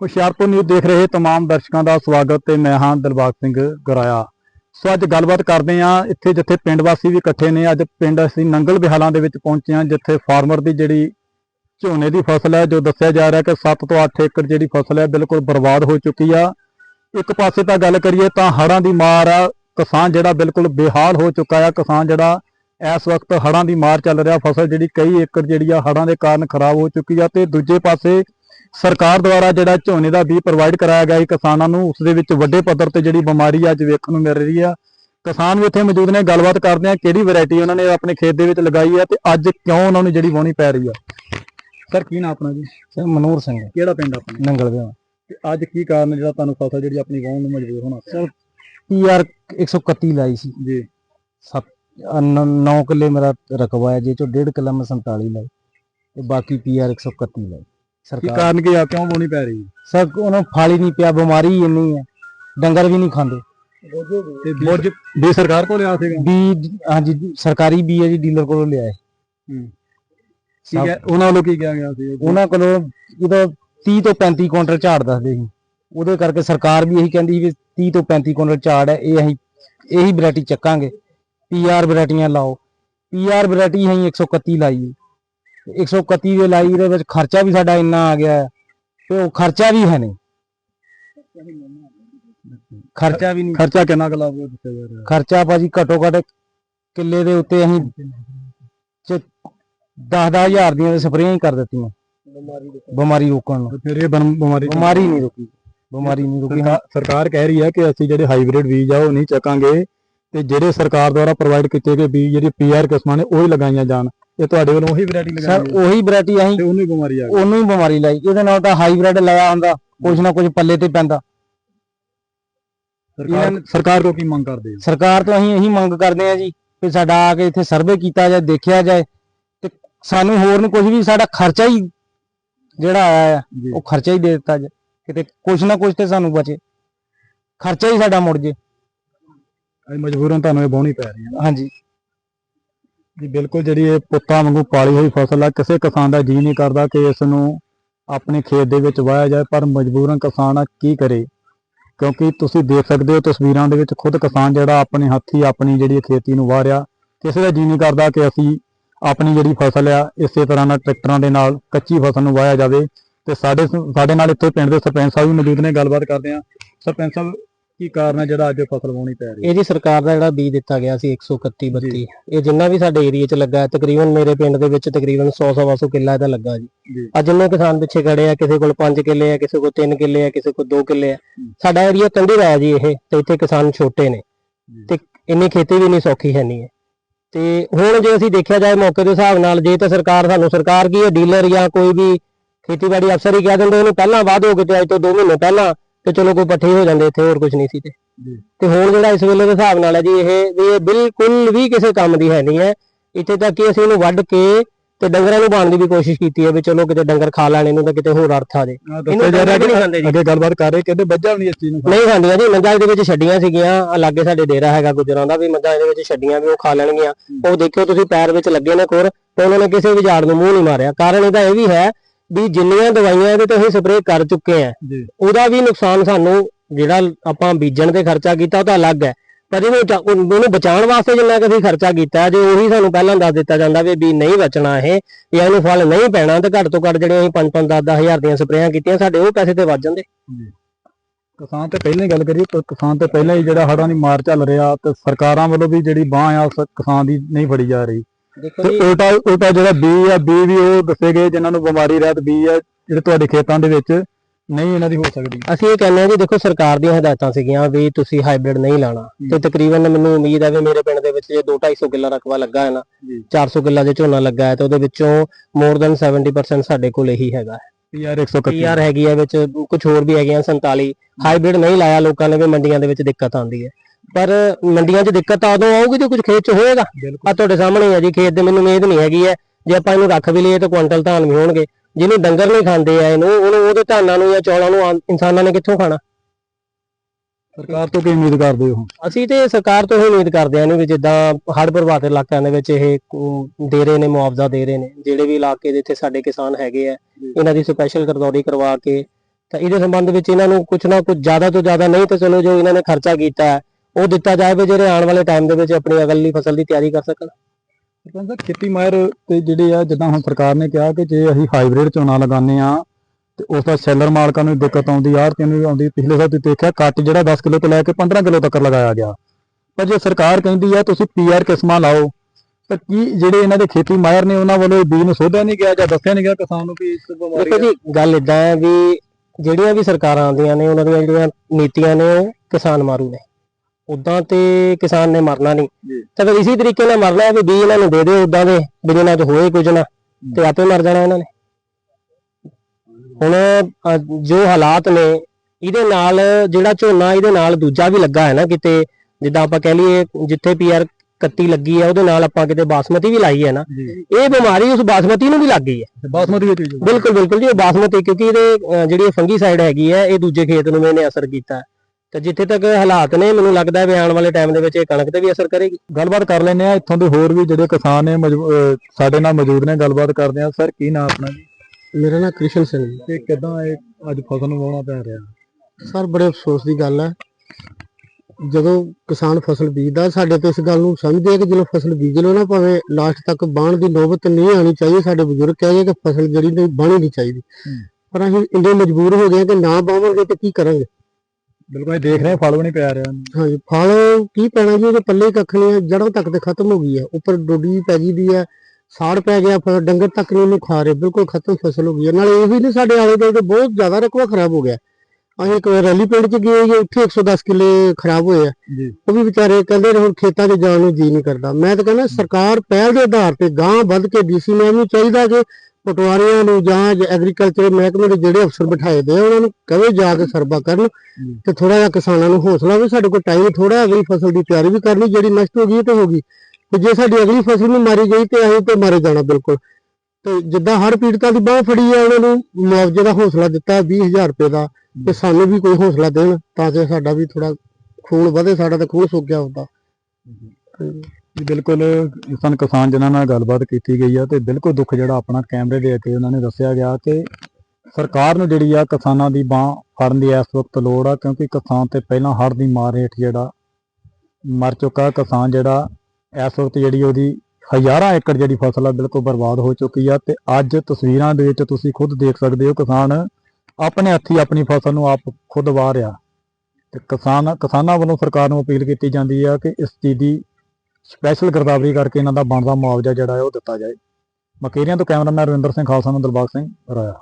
Hoshiarpur news ਦੇਖ ਰਹੇ तमाम ਦਰਸ਼ਕਾਂ ਦਾ ਸਵਾਗਤ ਤੇ ਮੈਂ ਹਾਂ ਦਿਲਬਾਗ ਸਿੰਘ ਗੁਰਾਇਆ ਸੋ ਅੱਜ ਗੱਲਬਾਤ ਕਰਦੇ ਹਾਂ ਇੱਥੇ ਜਿੱਥੇ ਪਿੰਡ ਵਾਸੀ ਵੀ ਇਕੱਠੇ ਨੇ ਅੱਜ ਪਿੰਡ ਅਸੀਂ ਨੰਗਲ ਬਿਹਾਲਾਂ ਦੇ ਵਿੱਚ ਪਹੁੰਚੇ ਹਾਂ ਜਿੱਥੇ ਫਾਰਮਰ ਦੀ ਜਿਹੜੀ ਝੋਨੇ ਦੀ ਫਸਲ ਹੈ ਜੋ ਦੱਸਿਆ ਜਾ ਰਿਹਾ ਕਿ 7 ਤੋਂ 8 ਏਕੜ ਜਿਹੜੀ ਫਸਲ ਹੈ ਬਿਲਕੁਲ ਬਰਬਾਦ ਹੋ ਚੁੱਕੀ ਆ ਇੱਕ ਪਾਸੇ ਤਾਂ ਗੱਲ ਕਰੀਏ ਤਾਂ ਹੜ੍ਹਾਂ ਦੀ ਮਾਰ ਆ ਕਿਸਾਨ ਜਿਹੜਾ ਬਿਲਕੁਲ ਬੇਹਾਲ ਹੋ ਚੁੱਕਾ ਆ ਕਿਸਾਨ ਜਿਹੜਾ ਇਸ ਵਕਤ ਹੜ੍ਹਾਂ ਦੀ ਮਾਰ ਚੱਲ ਰਿਹਾ ਫਸਲ ਜਿਹੜੀ ਕਈ ਏਕੜ ਜਿਹੜੀ ਆ ਹੜ੍ਹਾਂ ਦੇ ਕਾਰਨ ਖਰਾਬ ਹੋ ਚੁੱਕੀ ਆ ਤੇ ਦੂਜੇ ਪਾਸੇ ਸਰਕਾਰ ਦੁਆਰਾ ਜਿਹੜਾ ਝੋਨੇ ਦਾ ਬੀਜ ਪ੍ਰੋਵਾਈਡ ਕਰਾਇਆ ਗਿਆ ਹੈ ਕਿਸਾਨਾਂ ਨੂੰ ਉਸ ਦੇ ਵਿੱਚ ਵੱਡੇ ਪੱਧਰ ਤੇ ਜਿਹੜੀ ਬਿਮਾਰੀ ਅੱਜ ਵੇਖਣ ਨੂੰ ਮਿਲ ਰਹੀ ਆ। ਕਿਸਾਨ ਵੀ ਇੱਥੇ ਮੌਜੂਦ ਨੇ ਗੱਲਬਾਤ ਕਰਦੇ ਆ ਕਿਹੜੀ ਵੈਰਾਈਟੀ ਉਹਨਾਂ ਨੇ ਆਪਣੇ ਖੇਤ ਦੇ ਵਿੱਚ ਲਗਾਈ ਆ ਤੇ ਅੱਜ ਕਿਉਂ ਉਹਨਾਂ ਨੂੰ ਜਿਹੜੀ ਵਾਹੁਣੀ ਪੈ ਰਹੀ ਆ। ਸਰ ਕੀ ਨਾਮ ਆਪਣਾ ਜੀ? ਸਰ ਮਨੂਰ ਸਿੰਘ। ਕਿਹੜਾ ਪਿੰਡ ਆਪਣਾ? ਨੰਗਲ ਵਿਆਹ। ਤੇ ਅੱਜ ਕੀ ਕਾਰਨ ਜਿਹੜਾ ਤੁਹਾਨੂੰ ਫਸਲ ਜਿਹੜੀ ਆਪਣੀ ਵਾਹੁਣ ਨੂੰ ਮਜਬੂਰ ਹੋਣਾ ਪਿਆ? ਪੀਆਰ 131 ਲਾਈ ਸੀ। ਜੀ। 9 ਕਿੱਲੇ ਮੇਰਾ ਰਕਬਾ ਹੈ ਜੇ ਚੋਂ 1.5 ਕਿੱਲਾ ਮੈਂ 47 ਲਾਈ। ਤੇ ਬਾਕੀ ਪੀਆਰ 131 ਲਾਈ। ਕੀ ਸਰਕਾਰ ਕਾਰਨ ਕੀ ਆ? ਕਿਉਂ ਵਾਹੁਣੀ ਪੈ ਰਹੀ? ਸਰ ਉਹਨੂੰ ਫਲ ਹੀ ਨਹੀਂ ਪਿਆ ਬਿਮਾਰੀ ਹੀ ਇੰਨੀ ਹੈ। ਡੰਗਰ ਵੀ ਨਹੀਂ ਖਾਂਦੇ। ਤੇ ਬੋਝ ਵੀ ਸਰਕਾਰ ਕੋਲ ਆ ਸੀਗਾ? ਬੀ ਹਾਂਜੀ ਸਰਕਾਰੀ ਬੀ ਹੈ ਜੀ ਡੀਲਰ ਕੋਲੋਂ ਲਿਆ ਹੈ। ਠੀਕ ਹੈ ਉਹਨਾਂ ਵੱਲੋਂ ਕੀ ਕਿਹਾ ਗਿਆ ਸੀ? ਉਹਨਾਂ ਕੋਲੋਂ ਜਦੋਂ 30 ਤੋਂ 35 ਕੁਇੰਟਲ ਝਾੜ ਦੱਸਦੇ ਸੀ। ਉਹਦੇ ਕਰਕੇ ਸਰਕਾਰ ਵੀ ਇਹੀ ਕਹਿੰਦੀ ਸੀ ਵੀ 30 ਤੋਂ 35 ਕੁਇੰਟਲ ਝਾੜ ਹੈ ਇਹ ਅਸੀਂ ਇਹੀ ਵੈਰਾਈਟੀ ਚੱਕਾਂਗੇ। ਪੀਆਰ ਵੈਰਾਈਟੀਆਂ ਲਾਓ। ਪੀਆਰ ਵੈਰਾਈਟੀ ਅਸੀਂ 131 ਲਾਈ ਹੈ। ਤੇ 131 ਦੇ ਲਾਈ ਦੇ ਵਿੱਚ ਖਰਚਾ ਵੀ ਸਾਡਾ ਇੰਨਾ ਆ ਗਿਆ ਤੇ ਉਹ ਖਰਚਾ ਵੀ ਹੈ ਨਹੀਂ। ਖਰਚਾ ਵੀ ਨਹੀਂ। ਖਰਚਾ ਕਿੰਨਾ ਕੁ ਲੱਗ ਦੱਸਿਆ ਜਾ ਰਿਹਾ ਖਰਚਾ ਭਾਜੀ ਘੱਟੋ ਘੱਟ ਕਿੱਲੇ ਦੇ ਉੱਤੇ ਅਸੀਂ 10 ਹਜ਼ਾਰ ਦੀਆਂ ਸਪਰੇਆਂ ਹੀ ਕਰ ਦਿੱਤੀਆਂ। ਬਿਮਾਰੀ ਰੋਕਣ ਨੂੰ। ਫਿਰ ਇਹ ਬਿਮਾਰੀ ਬਿਮਾਰੀ ਨਹੀਂ ਰੁਕੀ। ਬਿਮਾਰੀ ਨਹੀਂ ਰੁਕੀ। ਸਰਕਾਰ ਕਹਿ ਰਹੀ ਹੈ ਕਿ ਅਸੀਂ ਜਿਹੜੇ ਹਾਈਬ੍ਰਿਡ ਬੀਜ ਆ ਉਹ ਨਹੀਂ ਚੱਕਾਂਗੇ ਤੇ ਜਿਹੜੇ ਸਰਕਾਰ ਦੁਆਰਾ ਪ੍ਰੋਵਾਈਡ ਕੀਤੇ ਗਏ ਬੀਜ ਜਿਹੜੀ ਪੀਆਰ ਕਿਸਮਾਂ ਨੇ ਉਹ ਹੀ ਲਗਾਈਆਂ ਜਾਣ। ਇਹ ਤੁਹਾਡੇ ਵੱਲੋਂ ਉਹੀ ਵੈਰਾਈਟੀ ਸਰ ਲਗਾਈ ਉਹੀ ਵੈਰਾਈਟੀ ਅਸੀਂ ਤੇ ਉਹਨੂੰ ਹੀ ਬਿਮਾਰੀ ਆ ਗਈ। ਉਹਨੂੰ ਹੀ ਬਿਮਾਰੀ ਲਾਈ। ਇਹਦੇ ਨਾਲ ਤਾਂ ਹਾਈਬ੍ਰਿਡ ਲਾਇਆ ਹੁੰਦਾ ਕੁਝ ਨਾ ਕੁਝ ਪੱਲੇ ਤੇ ਪੈਂਦਾ। ਸਰਕਾਰ ਸਰਕਾਰ ਕੋ ਕੀ ਮੰਗ ਕਰਦੇ ਹੋ? ਸਰਕਾਰ ਤੋਂ ਅਸੀਂ ਇਹੀ ਮੰਗ ਕਰਦੇ ਹਾਂ ਜੀ ਕਿ ਸਾਡਾ ਆ ਕੇ ਇੱਥੇ ਸਰਵੇ ਕੀਤਾ ਜਾਏ ਦੇਖਿਆ ਜਾਏ। ਤੇ ਸਾਨੂੰ ਹੋਰ ਨੂੰ ਕੁਝ ਵੀ ਸਾਡਾ ਖਰਚਾ ਹੀ ਜਿਹੜਾ ਆਇਆ ਆ ਜੀ। ਉਹ ਖਰਚਾ ਹੀ ਦੇ ਦਿੱਤਾ ਜਾਏ। ਕਿਤੇ ਕੁਝ ਨਾ ਕੁਝ ਤੇ ਸਾਨੂੰ ਬਚੇ। ਖਰਚਾ ਹੀ ਸਾਡਾ ਮੁੜ ਜੇ। ਅਸੀਂ ਮਜਬੂਰਨ ਤੁਹਾਨੂੰ ਇਹ ਬਾਉਣੀ ਪੈ ਰਹੀ ਹੈ। ਹਾਂਜੀ। ਜੀ, ਬਿਲਕੁਲ ਜਿਹੜੀ ਇਹ ਪੁੱਤਾਂ ਵਾਂਗੂ ਪਾਲੀ ਹੋਈ ਫਸਲ ਆ, ਕਿਸੇ ਕਿਸਾਨ ਦਾ ਜੀ ਨਹੀਂ ਕਰਦਾ ਕਿ ਇਸ ਨੂੰ ਆਪਣੇ ਖੇਤ ਦੇ ਵਿੱਚ ਵਾਇਆ ਜਾਏ, ਪਰ ਮਜਬੂਰਨ ਕਿਸਾਨ ਆ, ਕੀ ਕਰੇ? ਕਿਉਂਕਿ ਤੁਸੀਂ ਦੇਖ ਸਕਦੇ ਹੋ ਤਸਵੀਰਾਂ ਦੇ ਵਿੱਚ ਖੁਦ ਕਿਸਾਨ ਜਿਹੜਾ ਆਪਣੇ ਹੱਥੀ ਆਪਣੀ ਜਿਹੜੀ ਖੇਤੀ ਨੂੰ ਵਾਹ ਰਿਹਾ, ਕਿਸੇ ਦਾ ਜੀ ਨਹੀਂ ਕਰਦਾ ਕਿ ਅਸੀਂ ਆਪਣੀ ਜਿਹੜੀ ਫਸਲ ਆ, ਇਸੇ ਤਰ੍ਹਾਂ ਨਾਲ ਟਰੈਕਟਰਾਂ ਦੇ ਨਾਲ ਕੱਚੀ ਫਸਲ ਨੂੰ ਵਾਇਆ ਜਾਵੇ। ਤੇ ਸਾਡੇ ਸਾਡੇ ਨਾਲ ਇੱਥੇ ਪਿੰਡ ਦੇ ਸਰਪੰਚ ਸਾਹਿਬ ਵੀ ਮੌਜੂਦ ਨੇ, ਗੱਲਬਾਤ ਕਰਦੇ ਆ ਸਰਪੰਚ ਸਾਹਿਬ ਕੀ ਕਾਰਨ ਹੈ ਜਿਹੜਾ ਅੱਜ ਫਸਲ ਵਾਉਣੀ ਪੈ ਰਹੀ ਹੈ? ਇਹ ਜੀ ਸਰਕਾਰ ਦਾ ਜਿਹੜਾ ਬੀਜ ਦਿੱਤਾ ਗਿਆ ਸੀ 131 32 ਇਹ ਜਿੰਨਾ ਵੀ ਸਾਡੇ ਏਰੀਆ 'ਚ ਲੱਗਾ ਹੈ, ਤਕਰੀਬਨ ਮੇਰੇ ਪਿੰਡ ਦੇ ਵਿੱਚ ਤਕਰੀਬਨ 100 ਸਵਾ ਸੌ ਕਿੱਲਾ ਇਹਦਾ ਲੱਗਾ ਜੀ। ਅੱਜ ਜਿੰਨੇ ਕਿਸਾਨ ਪਿੱਛੇ ਖੜੇ ਆ ਕਿਸੇ ਕੋਲ 5 ਕਿੱਲੇ ਆ ਕਿਸੇ ਕੋਲ 3 ਕਿੱਲੇ ਆ ਕਿਸੇ ਕੋਲ 2 ਕਿੱਲੇ ਆ। ਸਾਡਾ ਏਰੀਆ ਕੰਢੀ ਹੈ ਜੀ ਇਹ ਤੇ ਇੱਥੇ ਕਿਸਾਨ ਛੋਟੇ ਨੇ। ਤੇ ਇੰਨੀ ਖੇਤੀ ਵੀ ਨਹੀਂ ਸੌਖੀ ਹੈ ਨਹੀਂ। ਤੇ ਹੁਣ ਜੇ ਅਸੀਂ ਦੇਖਿਆ ਜਾਏ ਮੌਕੇ ਦੇ ਹਿਸਾਬ ਨਾਲ ਜੇ ਤਾਂ ਸਰਕਾਰ ਸਾਨੂੰ ਸਰਕਾਰ ਕੀ ਹੈ ਡੀਲਰ ਜਾਂ ਕੋਈ ਵੀ ਖੇਤੀਬਾੜੀ ਅਫਸਰ ਹੀ ਕਹਿ ਦਿੰਦੇ ਉਹਨੂੰ ਪਹਿਲਾਂ ਵਾਅਦ ਹੋ ਕੇ ਤੇ ਅੱਜ ਤੋਂ 2 ਮਹੀਨੇ ਪਹਿਲਾਂ ਤੇ ਚਲੋ ਕੋਈ ਪੱਠੇ ਹੋ ਜਾਂਦੇ ਇੱਥੇ ਹੋਰ ਕੁਝ ਨਹੀਂ ਸੀ ਤੇ। ਤੇ ਹੁਣ ਜਿਹੜਾ ਇਸ ਵੇਲੇ ਦੇ ਹਿਸਾਬ ਨਾਲ ਹੈ ਜੀ ਇਹ ਵੀ ਇਹ ਬਿਲਕੁਲ ਵੀ ਕਿਸੇ ਕੰਮ ਦੀ ਹੈ ਨਹੀਂ ਹੈ। ਇੱਥੇ ਤੱਕ ਕਿ ਅਸੀਂ ਇਹਨੂੰ ਵੱਢ ਕੇ ਤੇ ਡੰਗਰਾਂ ਨੂੰ ਬਾਣ ਦੀ ਵੀ ਕੋਸ਼ਿਸ਼ ਕੀਤੀ ਹੈ ਵੀ ਚਲੋ ਕਿਤੇ ਡੰਗਰ ਖਾ ਲੈਣ ਇਹਨੂੰ ਤਾਂ ਕਿਤੇ ਹੋਰ ਅਰਥ ਆ ਜੇ। ਆਹ ਦੱਸਿਆ ਜਾ ਰਿਹਾ ਡੰਗਰ ਵੀ ਨਹੀਂ ਖਾਂਦੇ ਜੀ। ਅੱਗੇ ਗੱਲਬਾਤ ਕਰ ਰਹੇ ਕਹਿੰਦੇ ਬੱਜਾ ਵੀ ਨਹੀਂ ਇਸ ਚੀਜ਼ ਨੂੰ ਨਹੀਂ ਖਾਂਦੀਆਂ ਜੀ ਮੱਝਾਂ ਦੇ ਵਿੱਚ ਛੱਡੀਆਂ ਸੀਗੀਆਂ ਲਾਗੇ ਸਾਡੇ ਡੇਰਾ ਹੈਗਾ ਗੁਜਰਾਂ ਦਾ ਵੀ ਮੱਝਾਂ ਇਹਦੇ ਵਿੱਚ ਛੱਡੀਆਂ ਵੀ ਉਹ ਖਾ ਲੈਣਗੀਆਂ। ਉਹ ਦੇਖਿਓ ਤੁਸੀਂ ਪੈਰ ਵਿੱਚ ਲੱਗੇ ਨੇ ਖੁਰ ਤੇ ਉਹਨਾਂ ਨੇ ਕਿਸੇ ਵੀ ਝਾੜ ਨੂੰ ਮੂੰਹ ਨਹੀਂ ਮਾਰਿਆ। ਕਾਰਨ ਇਹਦਾ ਇਹ ਵੀ ਹੈ ਵੀ ਜਿੰਨੀਆਂ ਦਵਾਈਆਂ ਇਹਦੇ ਤੇ ਅਸੀਂ ਸਪਰੇਅ ਕਰ ਚੁੱਕੇ ਆ ਉਹਦਾ ਵੀ ਨੁਕਸਾਨ ਸਾਨੂੰ ਜਿਹੜਾ ਆਪਾਂ ਬੀਜਣ ਤੇ ਖਰਚਾ ਕੀਤਾ ਉਹ ਤਾਂ ਅਲੱਗ ਹੈ। ਪਰ ਇਹਨੂੰ ਉਹਨੂੰ ਬਚਾਉਣ ਵਾਸਤੇ ਜਿੰਨਾ ਕੁ ਅਸੀਂ ਖਰਚਾ ਕੀਤਾ ਜੇ ਉਹੀ ਸਾਨੂੰ ਪਹਿਲਾਂ ਦੱਸ ਦਿੱਤਾ ਜਾਂਦਾ ਵੀ ਬੀ ਨਹੀਂ ਬਚਣਾ ਇਹ ਜਾਂ ਇਹਨੂੰ ਫਲ ਨਹੀਂ ਪੈਣਾ ਤੇ ਘੱਟ ਤੋਂ ਘੱਟ ਜਿਹੜੇ ਅਸੀਂ 5 5 10 10 ਹਜ਼ਾਰ ਦੀਆਂ ਸਪਰੇਆਂ ਕੀਤੀਆਂ ਸਾਡੇ ਉਹ ਪੈਸੇ ਤੇ ਵੱਜ ਜਾਂਦੇ। ਕਿਸਾਨ ਤੇ ਪਹਿਲਾਂ ਹੀ ਗੱਲ ਕਰੀਏ ਤਾਂ ਕਿਸਾਨ ਤੇ ਪਹਿਲਾਂ ਹੀ ਜਿਹੜਾ ਹੜ੍ਹਾਂ ਦੀ ਮਾਰ ਚੱਲ ਰਿਹਾ ਤੇ ਸਰਕਾਰਾਂ ਵੱਲੋਂ ਵੀ ਜਿਹੜੀ ਬਾਹ ਆ ਉਸ ਕਿਸਾਨ ਦੀ ਨਹੀਂ ਫੜੀ ਜਾ ਰਹੀ। ਦੇਖੋ ਤੇ ਉਲਟਾ ਉਲਟਾ ਜਿਹੜਾ ਬੀ ਆ ਬੀ ਵੀ ਉਹ ਦੱਸੇ ਗਏ ਜਿਨ੍ਹਾਂ ਨੂੰ ਬਿਮਾਰੀ ਰਹਿਤ ਬੀ ਆ ਜਿਹੜੇ ਤੁਹਾਡੇ ਖੇਤਾਂ ਦੇ ਵਿੱਚ ਨਹੀਂ ਇਹਨਾਂ ਦੀ ਹੋ ਸਕਦੀ। ਅਸੀਂ ਇਹ ਕਹਿੰਦੇ ਹਾਂ ਜੀ ਦੇਖੋ ਸਰਕਾਰ ਦੀਆਂ ਹਦਾਇਤਾਂ ਸੀਗੀਆਂ ਵੀ ਤੁਸੀਂ ਹਾਈਬ੍ਰਿਡ ਨਹੀਂ ਲਾਣਾ। ਤੇ ਤਕਰੀਬਨ ਮੈਨੂੰ ਉਮੀਦ ਹੈ ਵੀ ਮੇਰੇ ਪਿੰਡ ਦੇ ਵਿੱਚ ਜੇ 2-250 ਕਿੱਲਾ ਰਕਬਾ ਲੱਗਾ ਹੈ ਨਾ ਜੀ। 400 ਕਿੱਲਾ ਜੇ ਝੋਨਾ ਲੱਗਾ ਹੈ ਤੇ ਉਹਦੇ ਵਿੱਚੋਂ ਮੋਰ ਦੈਨ 70% ਸਾਡੇ ਕੋਲ ਇਹੀ ਹੈਗਾ ਪੀਆਰ 131 ਪੀਆਰ ਹੈਗੀ ਹੈ ਵਿੱਚ ਕੁਝ ਹੋਰ ਵੀ ਹੈਗੀਆਂ 47 ਹਾਈਬ੍ਰਿਡ ਨਹੀਂ ਲਾਇਆ ਲੋਕਾਂ ਨੇ ਵੀ ਮੰਡੀਆਂ ਦੇ ਵਿੱਚ ਦਿੱਕਤ ਆਉਂਦੀ ਹੈ। ਪਰ ਮੰਡੀਆਂ 'ਚ ਦਿੱਕਤ ਤਾਂ ਉਦੋਂ ਆਊਗੀ ਜੇ ਕੁਝ ਖੇਤ 'ਚ ਹੋਏਗਾ। ਆ ਤੁਹਾਡੇ ਸਾਹਮਣੇ ਹੀ ਹੈ ਜੀ ਖੇਤ ਦੇ ਮੈਨੂੰ ਉਮੀਦ ਨਹੀਂ ਹੈਗੀ ਹੈ ਜੇ ਆਪਾਂ ਇਹਨੂੰ ਰੱਖ ਵੀ ਲਈਏ ਤਾਂ ਕੁਇੰਟਲ ਧਾਨ ਵੀ ਹੋਣਗੇ। ਜਿਹਨੂੰ ਡੰਗਰ ਨਹੀਂ ਖਾਂਦੇ ਆ ਇਹਨੂੰ ਉਹਨੂੰ ਉਹਦੇ ਧਾਨਾਂ ਨੂੰ ਜਾਂ ਚੌਲਾਂ ਨੂੰ ਆਮ ਇਨਸਾਨਾਂ ਨੇ ਕਿੱਥੋਂ ਖਾਣਾ? ਸਰਕਾਰ ਤੋਂ ਕੀ ਉਮੀਦ ਕਰਦੇ ਹੋ? ਅਸੀਂ ਤੇ ਸਰਕਾਰ ਤੋਂ ਇਹ ਉਮੀਦ ਕਰਦੇ ਹਾਂ ਨੇ ਵੀ ਜਿੱਦਾਂ ਹੜ੍ਹ ਪ੍ਰਭਾਵਿਤ ਇਲਾਕਿਆਂ ਦੇ ਵਿੱਚ ਇਹ ਅਮ, ਦੇ ਰਹੇ ਨੇ ਮੁਆਵਜ਼ਾ ਦੇ ਰਹੇ ਨੇ। ਜਿਹੜੇ ਵੀ ਇਲਾਕੇ ਦੇ ਇੱਥੇ ਸਾਡੇ ਕਿਸਾਨ ਹੈਗੇ ਆ ਇਹਨਾਂ ਦੀ ਸਪੈਸ਼ਲ ਗਰਦੌਰੀ ਕਰਵਾ ਕੇ ਤਾਂ ਇਹਦੇ ਸੰਬੰਧ ਵਿੱਚ ਇਹਨਾਂ ਨੂੰ ਕੁਝ ਨਾ ਕੁਝ ਜ਼ਿਆਦਾ ਤੋਂ ਜ਼ਿਆਦਾ ਨਹੀਂ ਤਾਂ ਚਲੋ ਜੋ ਇਹਨਾਂ ਨੇ ਖਰਚਾ ਕੀਤਾ ਹੈ ਉਹ ਦਿੱਤਾ ਜਾਏ ਵੀ ਜਿਹੜੇ ਆਉਣ ਵਾਲੇ ਟਾਈਮ ਦੇ ਵਿੱਚ ਆਪਣੀ ਅਗਲੀ ਫਸਲ ਦੀ ਤਿਆਰੀ ਕਰ ਸਕਣ। ਸਰਪੰਚ ਸਾਹਿਬ ਖੇਤੀ ਮਾਹਿਰ ਤੇ ਜਿਹੜੇ ਆ ਜਿੱਦਾਂ ਹੁਣ ਸਰਕਾਰ ਨੇ ਕਿਹਾ ਕਿ ਜੇ ਅਸੀਂ ਹਾਈਬ੍ਰਿਡ ਝੋਨਾ ਲਗਾਉਂਦੇ ਆ ਤੇ ਉਸ ਦਾ ਸੈਲਰ ਮਾਲਕਾਂ ਨੂੰ ਵੀ ਦਿੱਕਤ ਆਉਂਦੀ ਆੜਤੀਆਂ ਨੂੰ ਵੀ ਆਉਂਦੀ ਪਿਛਲੇ ਸਾਲ ਤੁਸੀਂ ਦੇਖਿਆ ਕੱਟ ਜਿਹੜਾ 10 ਕਿਲੋ ਤੋਂ ਲੈ ਕੇ 15 ਕਿਲੋ ਤੱਕ ਲਗਾਇਆ ਗਿਆ। ਪਰ ਜੇ ਸਰਕਾਰ ਕਹਿੰਦੀ ਆ ਤੁਸੀਂ ਪੀਆਰ ਕਿਸਮਾਂ ਲਾਓ ਤਾਂ ਕੀ ਜਿਹੜੇ ਇਹਨਾਂ ਦੇ ਖੇਤੀ ਮਾਹਿਰ ਨੇ ਉਹਨਾਂ ਵੱਲੋਂ ਬੀਜ ਨੂੰ ਸੋਧਿਆ ਨਹੀਂ ਗਿਆ ਜਾਂ ਦੱਸਿਆ ਨਹੀਂ ਗਿਆ ਕਿਸਾਨ ਨੂੰ ਕਿ ਇਸ ਬਿਮਾਰੀ ਦੇਖੋ ਜੀ ਗੱਲ ਇਦਾਂ ਹੈ ਵੀ ਜਿਹੜੀਆਂ ਵੀ ਸਰਕਾਰਾਂ ਆਉਂਦੀਆਂ ਨੇ ਉਹਨਾਂ ਦੀਆਂ ਜਿਹੜੀਆਂ ਨੀਤੀਆਂ ਨੇ ਉਹ ਕਿਸਾਨ ਮਾਰੂ ਨੇ। ਉਦਾਂ ਤੇ ਕਿਸਾਨ ਨੇ ਮਰਨਾ ਨਹੀਂ। ਤਾਂ ਫਿਰ ਇਸੇ ਤਰੀਕੇ ਨਾਲ ਮਰਨਾ ਹੈ ਵੀ ਬੀਜ ਇਹਨਾਂ ਨੂੰ ਦੇ ਦਿਓ ਉਦਾਂ ਦੇ ਜਿਹਨਾਂ 'ਚ ਹੋਏ ਕੁਝ ਨਾ ਤੇ ਆਪੇ ਮਰ ਜਾਣਾ ਇਹਨਾਂ ਨੇ। ਹੁਣ ਜੋ ਹਾਲਾਤ ਨੇ ਇਹਦੇ ਨਾਲ ਜਿਹੜਾ ਝੋਨਾ ਇਹਦੇ ਨਾਲ ਦੂਜਾ ਵੀ ਲੱਗਾ ਹੈ ਨਾ ਕਿਤੇ ਜਿੱਦਾਂ ਆਪਾਂ ਕਹਿ ਲਈਏ ਜਿੱਥੇ ਪੀਆਰ 31 ਲੱਗੀ ਹੈ ਉਹਦੇ ਨਾਲ ਆਪਾਂ ਕਿਤੇ ਬਾਸਮਤੀ ਵੀ ਲਾਈ ਹੈ ਨਾ। ਇਹ ਬਿਮਾਰੀ ਉਸ ਬਾਸਮਤੀ ਨੂੰ ਵੀ ਲੱਗ ਗਈ ਹੈ। ਬਾਸਮਤੀ ਬਿਲਕੁਲ ਬਿਲਕੁਲ ਜੀ ਬਾਸਮਤੀ ਕਿਉਂਕਿ ਇਹਦੇ ਜਿਹੜੀ ਫੰਗੀ ਸਾਈਡ ਹੈਗੀ ਹੈ ਇਹ ਦੂਜੇ ਖੇਤ ਨੂੰ ਵੀ ਇਹਨੇ ਅਸਰ ਕੀਤਾ। ਤੇ ਜਿੱਥੇ ਤੱਕ ਹਾਲਾਤ ਨੇ ਮੈਨੂੰ ਲੱਗਦਾ ਹੈ ਵੀ ਆਉਣ ਵਾਲੇ ਟਾਈਮ ਦੇ ਵਿੱਚ ਇਹ ਕਣਕ ਤੇ ਵੀ ਅਸਰ ਕਰੇਗੀ। ਗੱਲਬਾਤ ਕਰ ਲੈਂਦੇ ਆ ਇੱਥੋਂ ਦੇ ਹੋਰ ਵੀ ਜਿਹੜੇ ਕਿਸਾਨ ਨੇ ਸਾਡੇ ਨਾਲ ਮੌਜੂਦ ਨੇ ਗੱਲਬਾਤ ਕਰਦੇ ਆ ਸਰ ਕੀ ਨਾਮ ਆਪਣਾ ਜੀ? ਮੇਰਾ ਨਾਮ ਕ੍ਰਿਸ਼ਨ ਸਿੰਘ ਜੀ। ਤੇ ਕਿਦਾਂ ਇਹ ਅੱਜ ਫਸਲ ਨੂੰ ਵਾਉਣਾ ਪੈ ਰਿਹਾ? ਸਰ ਬੜੇ ਅਫਸੋਸ ਦੀ ਗੱਲ ਹੈ। ਜਦੋਂ ਕਿਸਾਨ ਫਸਲ ਬੀਜਦਾ ਸਾਡੇ ਤੇ ਇਸ ਗੱਲ ਨੂੰ ਸਮਝਦੇ ਆ ਕਿ ਜਦੋਂ ਫਸਲ ਬੀਜ ਲਓ ਨਾ ਭਾਵੇਂ ਲਾਸਟ ਤੱਕ ਬਾਣ ਦੀ ਨੌਬਤ ਨਹੀਂ ਆਣੀ ਚਾਹੀਦੀ ਸਾਡੇ ਬਜ਼ੁਰਗ ਕਹਿੰਦੇ ਕਿ ਫਸਲ ਜਿਹੜੀ ਨਹੀਂ ਬਾਣੀ ਨਹੀਂ ਚਾਹੀਦੀ। ਪਰ ਅਸੀਂ ਇੰਨੇ ਮਜਬੂਰ ਹੋ ਗਏ ਕਿ ਨਾ ਬਾਵਾਂਗੇ ਤੇ ਕੀ ਕਰਾਂਗੇ? ਬਿਲਕੁਲ ਇਹ ਦੇਖ ਰਹੇ ਫਲ ਵੀ ਨਹੀਂ ਪੈ ਰਿਹਾ। ਹਾਂਜੀ ਫਲ ਕੀ ਪੈਣਾ ਜੀ ਉਹਦੇ ਪੱਲੇ ਕੱਖ ਨਹੀਂ ਹੈ ਜੜ੍ਹਾਂ ਤੱਕ ਤੇ ਖਤਮ ਹੋ ਗਈ ਹੈ। ਉੱਪਰ ਡੋਡੀ ਪੈ ਗਈ ਦੀ ਹੈ ਸਾੜ ਪੈ ਗਿਆ ਫਿਰ ਡੰਗਰ ਤੱਕ ਨਹੀਂ ਉਹਨੂੰ ਖਾ ਰਹੇ ਬਿਲਕੁਲ ਖਤਮ ਫਸਲ ਹੋ ਗਈ ਹੈ। ਨਾਲੇ ਇਹ ਵੀ ਨਹੀਂ ਸਾਡੇ ਆਲੇ ਦੁਆਲੇ ਤੇ ਬਹੁਤ ਜ਼ਿਆਦਾ ਰਕਬਾ ਖਰਾਬ ਹੋ ਗਿਆ। ਅਸੀਂ ਇੱਕ ਵਾਰ ਰੈਲੀ ਪਿੰਡ ਚ ਗਏ ਜੀ ਉੱਥੇ 110 ਕਿੱਲੇ ਖਰਾਬ ਹੋਏ ਆ। ਜੀ। ਉਹ ਵੀ ਵਿਚਾਰੇ ਕਹਿੰਦੇ ਨੇ ਹੁਣ ਖੇਤਾਂ 'ਚ ਜਾਣ ਨੂੰ ਜੀ ਨਹੀਂ ਕਰਦਾ। ਮੈਂ ਤਾਂ ਕਹਿੰਦਾ ਸਰਕਾਰ ਪਹਿਲ ਦੇ ਆਧਾਰ ਤੇ ਗਾਂ ਵੱਧ ਕੇ ਡੀਸੀ ਨੂੰ ਨੂੰ ਚਾਹੀਦਾ ਕਿ ਪਟਵਾਰੀਆਂ ਨੂੰ ਜਾਂ ਐਗਰੀਕਲਚਰ ਮਹਿਕਮੇ ਦੇ ਜਿਹੜੇ ਅਫਸਰ ਬਿਠਾਏ ਦੇ ਆ, ਉਹਨਾਂ ਨੂੰ ਕਹੇ ਜਾ ਕੇ ਸਰਵਾ ਕਰਨ ਤੇ ਥੋੜਾ ਜਿਹਾ ਕਿਸਾਨਾਂ ਨੂੰ ਹੌਸਲਾ ਵੀ ਸਾਡੇ ਕੋਲ ਟਾਈਮ ਥੋੜਾ ਅਗਲੀ ਫਸਲ ਦੀ ਤਿਆਰੀ ਵੀ ਕਰਨੀ ਜਿਹੜੀ ਨਸ਼ਟ ਹੋ ਗਈ ਤੇ ਹੋ ਗਈ। ਤੇ ਜੇ ਸਾਡੀ ਅਗਲੀ ਫਸਲ ਨਹੀਂ ਮਾਰੀ ਗਈ ਤੇ ਅਸੀਂ ਤੇ ਮਾਰੇ ਜਾਣਾ ਬਿਲਕੁਲ। ਤੇ ਜਿੱਦਾਂ ਹਰ ਪੀੜਤਾਂ ਦੀ ਬਾਹ ਫੜੀ ਹੈ ਉਹਨਾਂ ਨੂੰ ਮੁਆਵਜ਼ੇ ਦਾ ਹੌਸਲਾ ਦਿੱਤਾ 20000 ਰੁਪਏ ਦਾ ਤੇ ਸਾਨੂੰ ਵੀ ਕੋਈ ਹੌਸਲਾ ਦੇਣ ਤਾਂ ਕਿ ਸਾਡਾ ਵੀ ਥੋੜਾ ਖੂਨ ਵਧੇ ਸਾਡਾ ਤਾਂ ਖੂਨ ਸੁੱਕ ਗਿਆ ਹੁੰਦਾ। ਜੀ, ਬਿਲਕੁਲ ਸਨ ਕਿਸਾਨ ਜਿਨ੍ਹਾਂ ਨਾਲ ਗੱਲਬਾਤ ਕੀਤੀ ਗਈ ਆ ਤੇ ਬਿਲਕੁਲ ਦੁੱਖ ਜਿਹੜਾ ਆਪਣਾ ਕੈਮਰੇ ਦੇ ਅੱਗੇ ਉਹਨਾਂ ਨੇ ਦੱਸਿਆ ਗਿਆ ਕਿ ਸਰਕਾਰ ਨੂੰ ਜਿਹੜੀ ਆ ਕਿਸਾਨਾਂ ਦੀ ਬਾਹ ਫੜਨ ਦੀ ਇਸ ਵਕਤ ਲੋੜ ਆ, ਕਿਉਂਕਿ ਕਿਸਾਨ ਤੇ ਪਹਿਲਾਂ ਹੜ੍ਹ ਦੀ ਮਾਰ ਹੇਠ ਜਿਹੜਾ ਮਰ ਚੁੱਕਾ ਕਿਸਾਨ ਜਿਹੜਾ ਇਸ ਵਕਤ ਜਿਹੜੀ ਉਹਦੀ ਹਜ਼ਾਰਾਂ ਏਕੜ ਜਿਹੜੀ ਫਸਲ ਆ ਬਿਲਕੁਲ ਬਰਬਾਦ ਹੋ ਚੁੱਕੀ ਆ ਤੇ ਅੱਜ ਤਸਵੀਰਾਂ ਦੇ ਵਿੱਚ ਤੁਸੀਂ ਖੁਦ ਦੇਖ ਸਕਦੇ ਹੋ ਕਿਸਾਨ ਆਪਣੇ ਹੱਥੀ ਆਪਣੀ ਫਸਲ ਨੂੰ ਆਪ ਖੁਦ ਵਾਹ ਰਿਹਾ ਤੇ ਕਿਸਾਨ ਕਿਸਾਨਾਂ ਵੱਲੋਂ ਸਰਕਾਰ ਨੂੰ ਅਪੀਲ ਕੀਤੀ ਜਾਂਦੀ ਆ ਕਿ ਇਸ ਚੀਜ਼ ਦੀ ਸਪੈਸ਼ਲ ਗਿਰਦਾਵਰੀ ਕਰਕੇ ਇਹਨਾਂ ਦਾ ਬਣਦਾ ਮੁਆਵਜ਼ਾ ਜਿਹੜਾ ਹੈ ਉਹ ਦਿੱਤਾ ਜਾਏ। ਮਕੇਰੀਆਂ ਤੋਂ ਕੈਮਰਾਮੈਨ ਰਵਿੰਦਰ ਸਿੰਘ, ਖਾਲਸਾ ਨੂੰ ਦਿਲਬਾਗ ਸਿੰਘ, ਰਾਇਆ।